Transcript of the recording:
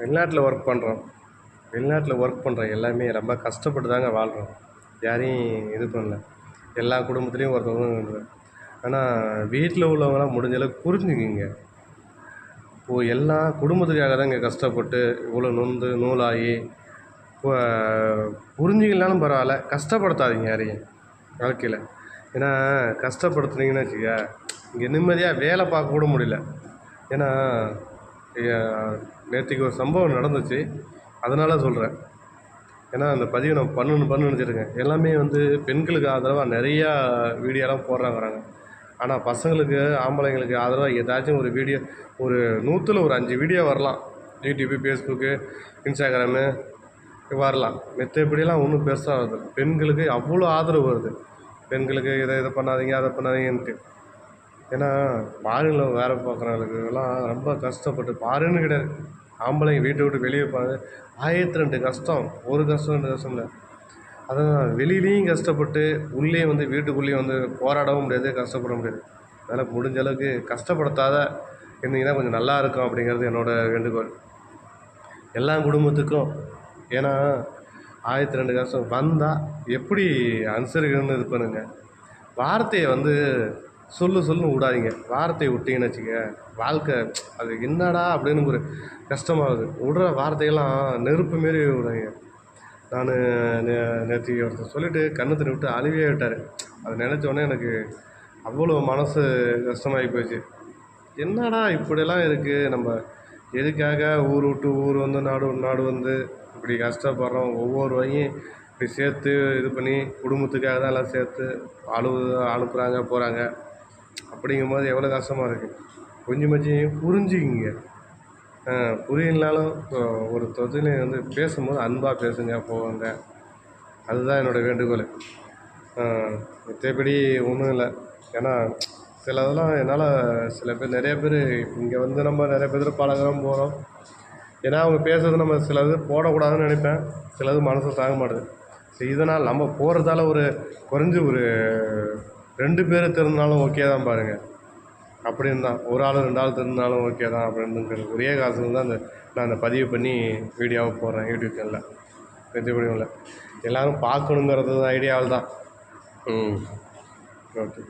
வெளிநாட்டில் ஒர்க் பண்ணுறோம் வெளிநாட்டில் ஒர்க் பண்ணுற எல்லாமே ரொம்ப கஷ்டப்பட்டு தாங்க வாழ்கிறோம் யாரையும் இது பண்ணல. எல்லா குடும்பத்துலேயும் ஒருத்தவங்க ஆனால் வீட்டில் உள்ளவங்களாம் முடிஞ்சளவுக்கு புரிஞ்சுக்கிங்க. இப்போது எல்லா குடும்பத்துக்காக தான் இங்கே கஷ்டப்பட்டு இவ்வளோ நொந்து நூலாகி இப்போ பரவாயில்ல. கஷ்டப்படுத்தாதீங்க யாரையும் வாழ்க்கையில். ஏன்னா கஷ்டப்படுத்துனீங்கன்னு வச்சுக்க இங்கே நிம்மதியாக வேலை பார்க்க கூட முடியல. ஏன்னா நேற்றுக்கு ஒரு சம்பவம் நடந்துச்சு. அதனால் சொல்கிறேன் ஏன்னா அந்த பதிவை நான் பண்ணணும் பண்ணணும்னு நினச்சிருக்கேன். எல்லாமே வந்து பெண்களுக்கு ஆதரவாக நிறையா வீடியோலாம் போடுறாங்கிறாங்க ஆனால் பசங்களுக்கு ஆம்பளைங்களுக்கு ஆதரவாக ஏதாச்சும் ஒரு வீடியோ ஒரு நூற்றில் ஒரு அஞ்சு வீடியோ வரலாம். யூடியூப்பு ஃபேஸ்புக்கு இன்ஸ்டாகிராமு வரலாம். மெத்தபடியெல்லாம் ஒன்றும் பெருசாக வருது. பெண்களுக்கு அவ்வளோ ஆதரவு வருது. பெண்களுக்கு இதை இதை பண்ணாதீங்க அதை பண்ணாதீங்கன்ட்டு. ஏன்னா ஃபாரினில் வேலை பார்க்குறவங்களுக்குலாம் ரொம்ப கஷ்டப்பட்டு பாருன்னு கிடையாது. ஆம்பளைங்க வீட்டை விட்டு வெளியே போகிறது ஆயிரத்தி ரெண்டு கஷ்டம் ஒரு கஷ்டம் ரெண்டு கஷ்டம் இல்லை. அதான் வெளியிலையும் கஷ்டப்பட்டு உள்ளே வந்து வீட்டுக்குள்ளேயும் வந்து போராடவும் முடியாது கஷ்டப்பட முடியாது. அதனால் முடிஞ்ச அளவுக்கு கஷ்டப்படுத்தாத இருந்தீங்கன்னா கொஞ்சம் நல்லா இருக்கும் அப்படிங்கிறது என்னோடய வேண்டுகோள். எல்லா குடும்பத்துக்கும் ஏன்னா ஆயிரத்தி ரெண்டு கஷ்டம் வந்தால் எப்படி அனுசரிக்கணும்னு இது பண்ணுங்கள் வார்த்தையை வந்து சொல்லு சொல்லுன்னு விடாதீங்க. வார்த்தையை விட்டீங்கன்னு வச்சுக்க வாழ்க்கை அது என்னடா அப்படின்னு ஒரு கஷ்டமாகுது. விடுற வார்த்தையெல்லாம் நெருப்பு மாரி விடாதீங்க. நான் நே நேற்று ஒருத்தர் சொல்லிவிட்டு கண்ணு தண்ணி விட்டு அழுவியே விட்டார். அதை நினச்ச உடனே எனக்கு அவ்வளோ மனசு கஷ்டமாகி போச்சு. என்னடா இப்படியெல்லாம் இருக்குது நம்ம எதுக்காக ஊர் விட்டு ஊர் வந்து நாடு நாடு வந்து இப்படி கஷ்டப்படுறோம்? ஒவ்வொரு வகையும் இப்படி சேர்த்து இது பண்ணி குடும்பத்துக்காக தான் எல்லாம் சேர்த்து அழுவு அனுப்புகிறாங்க போகிறாங்க அப்படிங்கும்போது எவ்வளோ கஷ்டமாக இருக்குது கொஞ்சமாச்சும் புரிஞ்சுக்கிங்க. புரியலனாலும் ஒரு தொழிலை வந்து பேசும்போது அன்பாக பேசுங்க போவாங்க அதுதான் என்னோடய வேண்டுகோள். மற்றபடி ஒன்றும் இல்லை. ஏன்னா சில இதெல்லாம் என்னால் சில பேர் நிறைய பேர் இங்கே வந்து நம்ம நிறைய பேர் பழகிறோம் போகிறோம் ஏன்னா அவங்க பேசுறது நம்ம சில இது போடக்கூடாதுன்னு நினைப்பேன். சிலது மனசு தாங்க மாட்டுது. ஸோ இதனால் நம்ம போகிறதால ஒரு குறைஞ்சி ஒரு ரெண்டு பேர் திறந்தாலும் ஓகே தான் பாருங்கள் அப்படின்னு தான் ஒரு ஆள் ரெண்டு ஆள் திறந்தாலும் ஓகே தான் அப்படின்னு ஒரே காசு தான் அந்த நான் அந்த பதிவு பண்ணி வீடியோவை போடுறேன் யூடியூப் சேனலில் மற்றபடியும் இல்லை எல்லோரும் பார்க்கணுங்கிறது ஐடியாவில் தான். ம். ஓகே